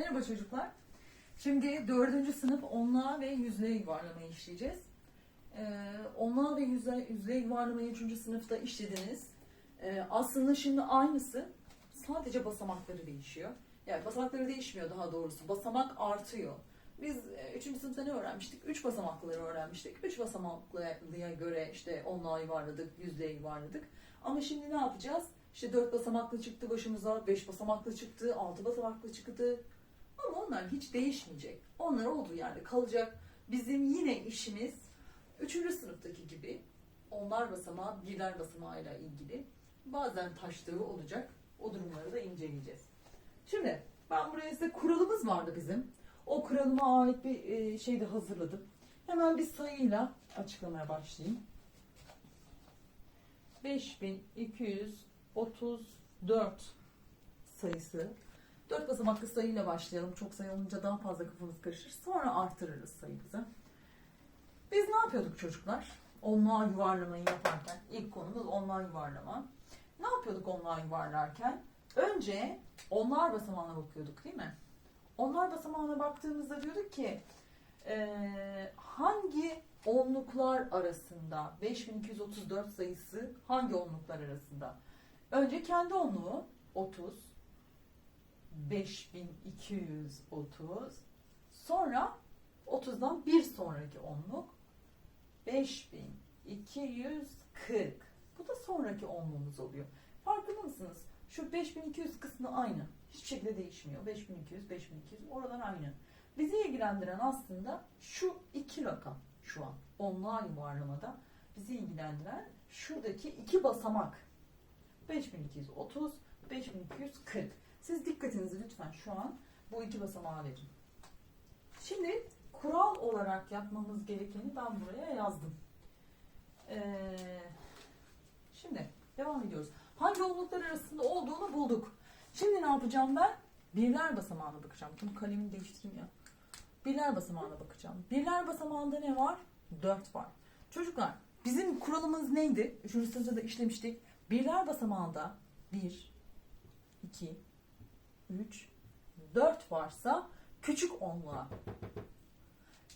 Merhaba çocuklar. Şimdi dördüncü sınıf onluğa ve yüzlüğe yuvarlamayı işleyeceğiz. Ee, onluğa ve yüzlüğe, yüzlüğe yuvarlamayı üçüncü sınıfta işlediniz. Ee, aslında şimdi aynısı sadece basamakları değişiyor. Yani basamakları değişmiyor daha doğrusu. Basamak artıyor. Biz e, üçüncü sınıfta ne öğrenmiştik? Üç basamakları öğrenmiştik. Üç basamaklıya göre işte onluğa yuvarladık, yüzlüğe yuvarladık. Ama şimdi ne yapacağız? İşte dört basamaklı çıktı başımıza, beş basamaklı çıktı, altı basamaklı çıktı. Ama onlar hiç değişmeyecek. Onlar olduğu yerde kalacak. Bizim yine işimiz üçüncü sınıftaki gibi onlar basamağı, birler basamağıyla ilgili bazen taştığı olacak. O durumları da inceleyeceğiz. Şimdi ben buraya size kuralımız vardı bizim. O kuralıma ait bir e, şey de hazırladım. Hemen bir sayıyla açıklamaya başlayayım. 5234 sayısı. 4 basamaklı sayıyla başlayalım. Çok sayı olunca daha fazla kafamız karışır. Sonra artırırız sayımızı. Biz ne yapıyorduk çocuklar? Onluğa yuvarlamayı yaparken. ilk konumuz onluğa yuvarlama. Ne yapıyorduk onluğa yuvarlarken? Önce onlar basamağına bakıyorduk değil mi? Onlar basamağına baktığımızda diyorduk ki eee, hangi onluklar arasında 5234 sayısı hangi onluklar arasında? Önce kendi onluğu 30 5230 sonra 30'dan bir sonraki onluk 5240 bu da sonraki onluğumuz oluyor. Farkında mısınız? Şu 5200 kısmı aynı. Hiçbir şekilde değişmiyor. 5200, 5200 oralar aynı. Bizi ilgilendiren aslında şu iki rakam şu an. Onluğa yuvarlamada bizi ilgilendiren şuradaki iki basamak. 5230, 5240. Siz dikkatinizi lütfen şu an bu iki basamağa verin. Şimdi kural olarak yapmamız gerekeni ben buraya yazdım. Ee, şimdi devam ediyoruz. Hangi onluklar arasında olduğunu bulduk. Şimdi ne yapacağım ben? Birler basamağına bakacağım. Bunu kalemini değiştireyim ya. Birler basamağına bakacağım. Birler basamağında ne var? 4 var. Çocuklar bizim kuralımız neydi? Üçüncü sınıfta da işlemiştik. Birler basamağında 1, 2, 3, 4 varsa küçük onluğa.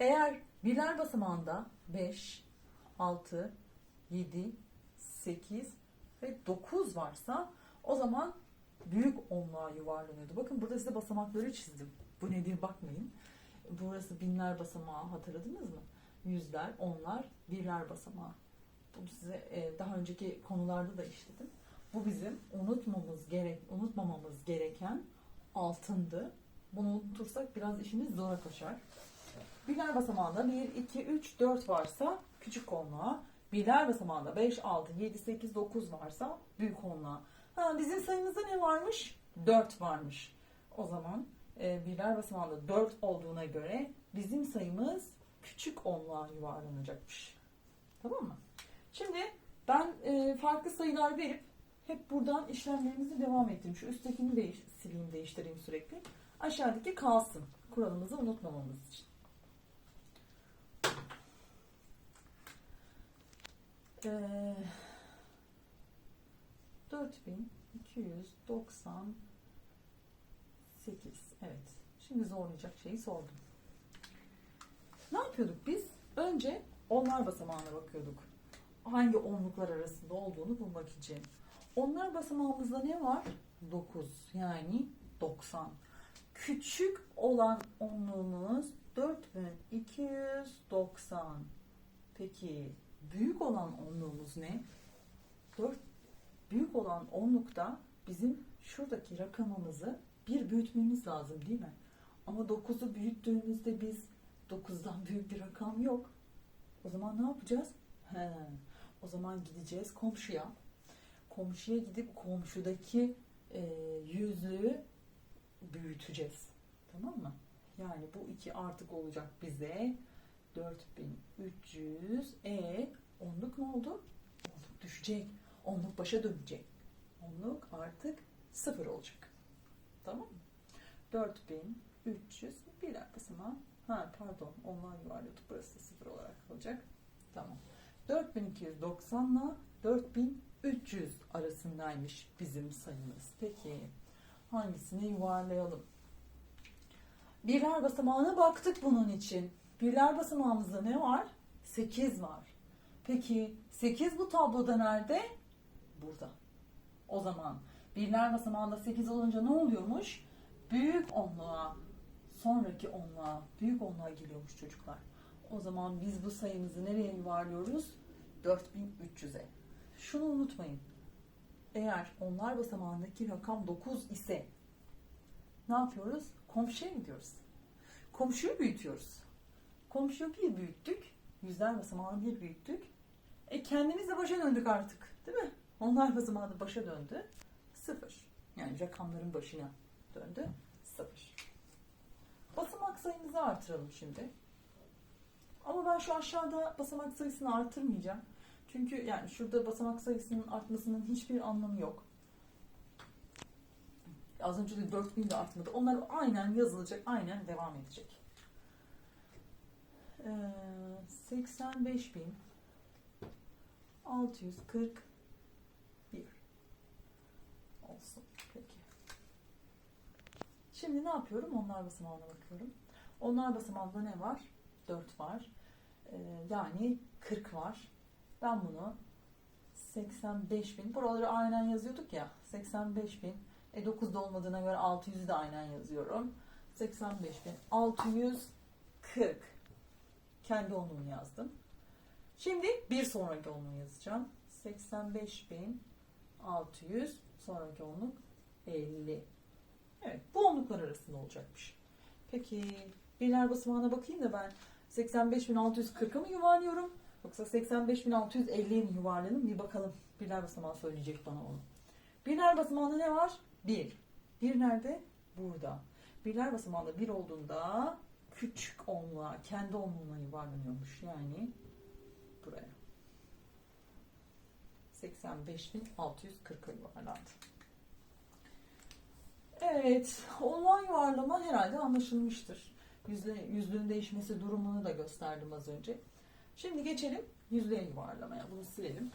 Eğer birler basamağında 5, 6, 7, 8 ve 9 varsa o zaman büyük onluğa yuvarlanıyordu. Bakın burada size basamakları çizdim. Bu nedir bakmayın. Burası binler basamağı hatırladınız mı? Yüzler, onlar, birler basamağı. Bunu size e, daha önceki konularda da işledim. Bu bizim unutmamız gerek, unutmamamız gereken altındı. Bunu unutursak biraz işimiz zora koşar. Birler basamağında 1, 2, 3, 4 varsa küçük onluğa. Birler basamağında 5, 6, 7, 8, 9 varsa büyük onluğa. Ha, bizim sayımızda ne varmış? 4 varmış. O zaman e, birler basamağında 4 olduğuna göre bizim sayımız küçük onluğa yuvarlanacakmış. Tamam mı? Şimdi ben e, farklı sayılar verip hep buradan işlemlerimizi devam ettireyim. Şu üsttekini değiş, sileyim, değiştireyim sürekli. Aşağıdaki kalsın. Kuralımızı unutmamamız için. Ee, 4298 evet. Şimdi zorlayacak şeyi sordum. Ne yapıyorduk biz? Önce onlar basamağına bakıyorduk. Hangi onluklar arasında olduğunu bulmak için. Onlar basamağımızda ne var? 9 yani 90. Küçük olan onluğumuz 4290. Peki büyük olan onluğumuz ne? 4 büyük olan onlukta bizim şuradaki rakamımızı bir büyütmemiz lazım değil mi? Ama 9'u büyüttüğümüzde biz 9'dan büyük bir rakam yok. O zaman ne yapacağız? He, o zaman gideceğiz komşuya. Komşuya gidip komşudaki e, yüzüğü büyüteceğiz. Tamam mı? Yani bu iki artık olacak bize 4300 e onluk ne oldu? Onluk düşecek. Onluk başa dönecek. Onluk artık sıfır olacak. Tamam mı? 4300 bir basamağı. Ha pardon onlar yuvarlıyorduk. Burası da sıfır olarak kalacak. Tamam. 4290 ile 4300 arasındaymış bizim sayımız. Peki hangisini yuvarlayalım? birler basamağına baktık bunun için. Birler basamağımızda ne var? 8 var. Peki 8 bu tabloda nerede? Burada. O zaman birler basamağında 8 olunca ne oluyormuş? Büyük onluğa, sonraki onluğa, büyük onluğa geliyormuş çocuklar. O zaman biz bu sayımızı nereye yuvarlıyoruz? 4300'e. Şunu unutmayın. Eğer onlar basamağındaki rakam 9 ise ne yapıyoruz? Komşuya gidiyoruz. Komşuyu büyütüyoruz. Komşuyu bir büyüttük. Yüzler basamağını bir büyüttük. E kendimiz başa döndük artık. Değil mi? Onlar basamağı da başa döndü. Sıfır. Yani rakamların başına döndü. Sıfır. Basamak sayımızı artıralım şimdi. Ama ben şu aşağıda basamak sayısını artırmayacağım. Çünkü yani şurada basamak sayısının artmasının hiçbir anlamı yok. Az önce de 4000 de artmadı. Onlar aynen yazılacak, aynen devam edecek. Ee, 85.641 olsun. Peki. Şimdi ne yapıyorum? Onlar basamağına bakıyorum. Onlar basamağında ne var? 4 var. Ee, yani 40 var. Ben bunu 85 bin. Buraları aynen yazıyorduk ya. 85 bin. E 9'da olmadığına göre 600'ü de aynen yazıyorum. 85 bin. 640. Kendi onluğumu yazdım. Şimdi bir sonraki onluğu yazacağım. 85 bin 600 sonraki onluk 50. Evet bu onluklar arasında olacakmış. Peki birler basamağına bakayım da ben 85.640'a mı yuvarlıyorum? Yoksa 85.650'ye mi yuvarlayalım? Bir bakalım. Birler basamağı söyleyecek bana onu. Birler basamağında ne var? 1. 1 nerede? Burada. Birler basamağında 1 olduğunda küçük onluğa, kendi onluğuna yuvarlanıyormuş. Yani buraya. 85.640'a yuvarlandı. Evet, onluğa yuvarlama herhalde anlaşılmıştır. Yüzle, yüzlüğün değişmesi durumunu da gösterdim az önce. Şimdi geçelim yüzlüğe yuvarlamaya. Bunu silelim.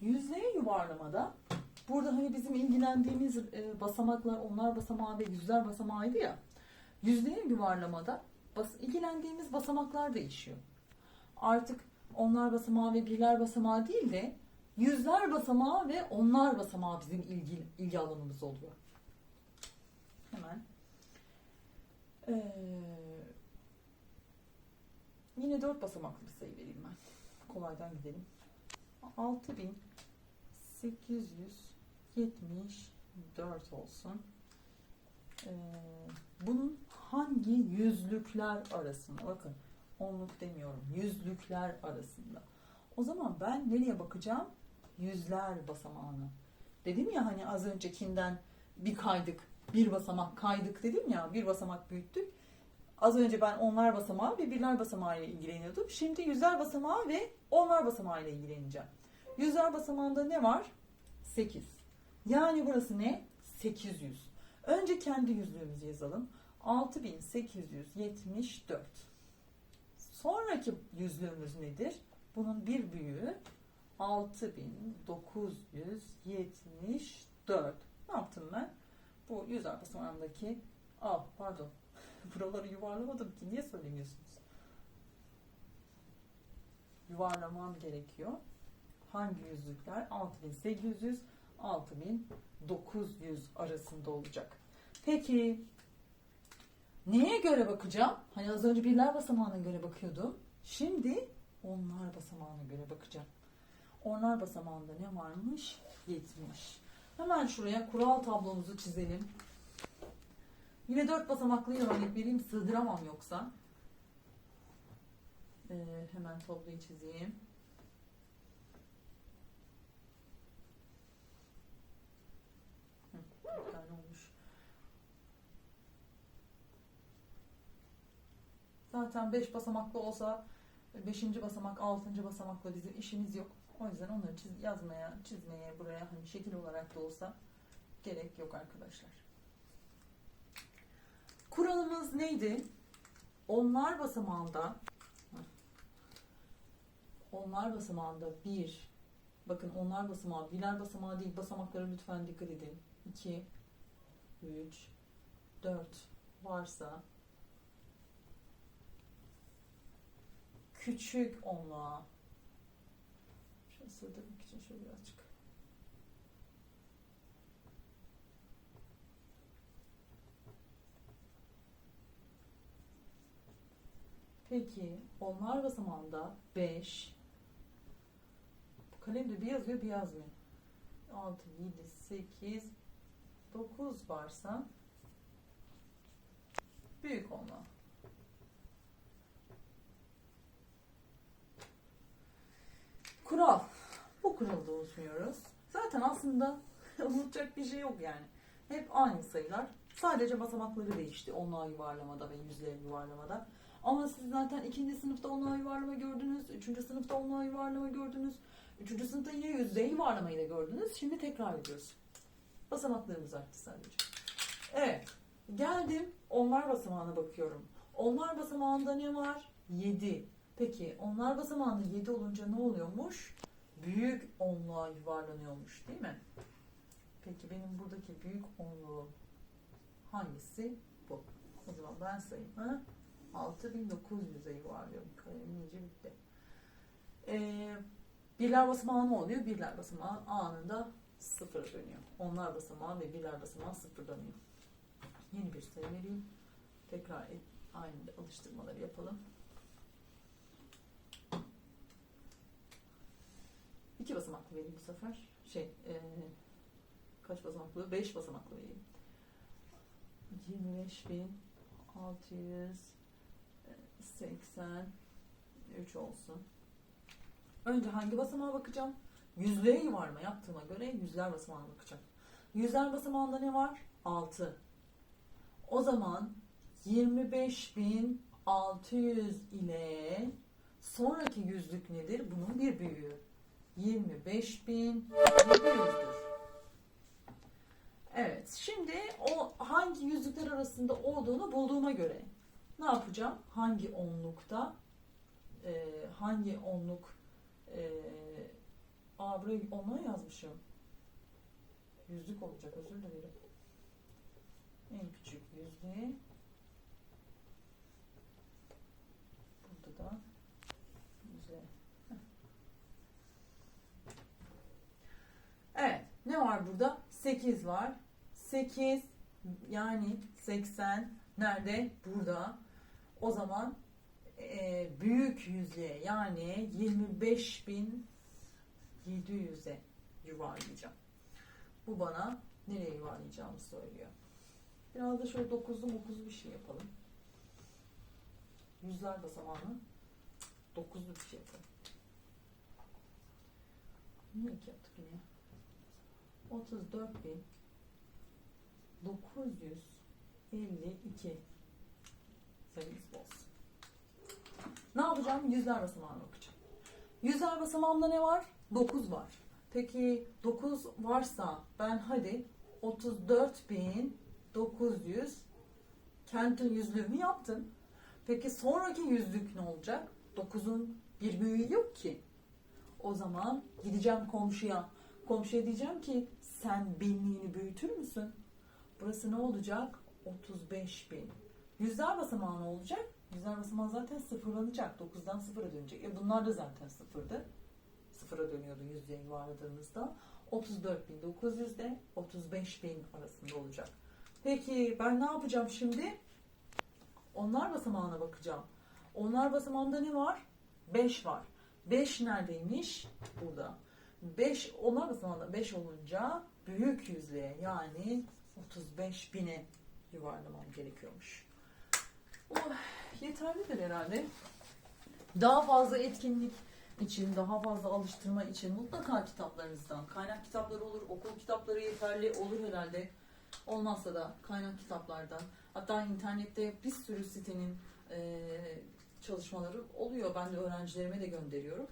Yüzlüğe yuvarlamada burada hani bizim ilgilendiğimiz e, basamaklar onlar basamağı ve yüzler basamağıydı ya. Yüzlüğe yuvarlamada bas, ilgilendiğimiz basamaklar değişiyor. Artık onlar basamağı ve birler basamağı değil de yüzler basamağı ve onlar basamağı bizim ilgi, ilgi alanımız oluyor. Hemen. Ee, yine dört basamaklı bir sayı vereyim ben. Kolaydan gidelim. 6874 olsun. Ee, bunun hangi yüzlükler arasında? Bakın onluk demiyorum. Yüzlükler arasında. O zaman ben nereye bakacağım? Yüzler basamağına. Dedim ya hani az öncekinden bir kaydık, bir basamak kaydık dedim ya, bir basamak büyüttük. Az önce ben onlar basamağı ve birler basamağı ile ilgileniyordum. Şimdi yüzler basamağı ve onlar basamağı ile ilgileneceğim. Yüzler basamağında ne var? 8. Yani burası ne? 800. Önce kendi yüzlüğümüzü yazalım. 6874. Sonraki yüzlüğümüz nedir? Bunun bir büyüğü 6974. Ne yaptım ben? Bu yüzler basamağındaki Aa, pardon. Buraları yuvarlamadım ki. Niye söylemiyorsunuz? Yuvarlamam gerekiyor. Hangi yüzlükler? 6800 6900 arasında olacak. Peki neye göre bakacağım? Hani az önce birler basamağına göre bakıyordum. Şimdi onlar basamağına göre bakacağım. Onlar basamağında ne varmış? 70. Hemen şuraya kural tablomuzu çizelim. Yine dört basamaklı örnek vereyim. Sığdıramam yoksa. Ee, hemen tabloyu çizeyim. Zaten beş basamaklı olsa beşinci basamak, altıncı basamakla bizim işimiz yok. O yüzden onları çiz, yazmaya, çizmeye, buraya hani şekil olarak da olsa gerek yok arkadaşlar. Kuralımız neydi? Onlar basamağında onlar basamağında 1 bakın onlar basamağı birler basamağı değil basamaklara lütfen dikkat edin 2 3 4 varsa küçük onluğa sığdırmak için şöyle birazcık Peki onlar basamağında 5 bu kalemde bir yazıyor bir yazmıyor. 6, 7, 8, 9 varsa büyük onluğa. Kural. Bu kuralı da unutmuyoruz. Zaten aslında unutacak bir şey yok yani. Hep aynı sayılar. Sadece basamakları değişti onluğa yuvarlamada ve yüzlere yuvarlamada. Ama siz zaten ikinci sınıfta onluğa yuvarlama gördünüz. Üçüncü sınıfta onluğa yuvarlama gördünüz. Üçüncü sınıfta yine yüzdeye yuvarlamayı da gördünüz. Şimdi tekrar ediyoruz. Basamaklarımız arttı sadece. Evet. Geldim. Onlar basamağına bakıyorum. Onlar basamağında ne var? 7. Peki onlar basamağında 7 olunca ne oluyormuş? Büyük onluğa yuvarlanıyormuş değil mi? Peki benim buradaki büyük onluğum hangisi? Bu. O zaman ben sayayım. Ha? 6900'e yuvarlıyorum. Kalemim iyice bitti. Ee, birler basamağı ne oluyor? Birler basamağı anında sıfıra dönüyor. Onlar basamağı ve birler basamağı sıfırlanıyor. Yeni bir sayı vereyim. Tekrar aynı alıştırmaları yapalım. İki basamaklı vereyim bu sefer. Şey, ee, kaç basamaklı? Beş basamaklı vereyim. 25.683 olsun. Önce hangi basamağa bakacağım? Yüzlüğe yuvarlama yaptığıma göre yüzler basamağına bakacağım. Yüzler basamağında ne var? 6. O zaman 25.600 ile sonraki yüzlük nedir? Bunun bir büyüğü. 25.700'dür. Evet, şimdi o hangi yüzlükler arasında olduğunu bulduğuma göre ne yapacağım? Hangi onlukta, e, hangi onluk, e, aa buraya onluğa yazmışım. Yüzlük olacak, özür dilerim. En küçük yüzlüğe. Burada da yüzlüğe. Heh. Evet, ne var burada? 8 var. 8 yani 80 nerede? Burada. O zaman e, büyük yüzlüğe yani 25.700'e yuvarlayacağım. Bu bana nereye yuvarlayacağımı söylüyor. Biraz da şöyle 9'lu 9'lu bir şey yapalım. Yüzler basamağını 9'lu bir şey yapalım. Niye iki yaptık yine? 34 bin 952 sayımız olsun. Ne yapacağım? Yüzler basamağına bakacağım. Yüzler basamağımda ne var? 9 var. Peki 9 varsa ben hadi 34.900 kentin yüzlüğümü yaptım. Peki sonraki yüzlük ne olacak? 9'un bir büyüğü yok ki. O zaman gideceğim komşuya. Komşuya diyeceğim ki sen binliğini büyütür müsün? Burası ne olacak? 35 bin. Yüzler basamağı ne olacak? Yüzler basamağı zaten sıfırlanacak. 9'dan sıfıra dönecek. E bunlar da zaten sıfırdı. Sıfıra dönüyordu yüzlüğe yuvarladığımızda. 34.900 ile 35.000 arasında olacak. Peki ben ne yapacağım şimdi? Onlar basamağına bakacağım. Onlar basamağında ne var? 5 var. 5 neredeymiş? Burada. 5 onlar basamağında 5 olunca büyük yüzlüğe yani 35 bine yuvarlamam gerekiyormuş. Oh, yeterlidir herhalde. Daha fazla etkinlik için, daha fazla alıştırma için mutlaka kitaplarınızdan, kaynak kitapları olur, okul kitapları yeterli olur herhalde. Olmazsa da kaynak kitaplardan, hatta internette bir sürü sitenin eee, çalışmaları oluyor. Ben de öğrencilerime de gönderiyorum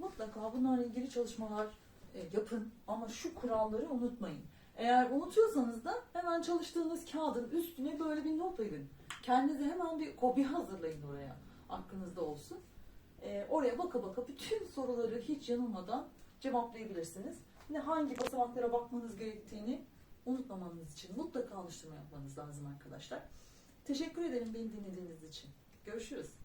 mutlaka bunlarla ilgili çalışmalar e, yapın ama şu kuralları unutmayın. Eğer unutuyorsanız da hemen çalıştığınız kağıdın üstüne böyle bir not edin. Kendinize hemen bir kopya hazırlayın oraya. Aklınızda olsun. E, oraya baka baka bütün soruları hiç yanılmadan cevaplayabilirsiniz. Yine hangi basamaklara bakmanız gerektiğini unutmamanız için mutlaka alıştırma yapmanız lazım arkadaşlar. Teşekkür ederim beni dinlediğiniz için. Görüşürüz.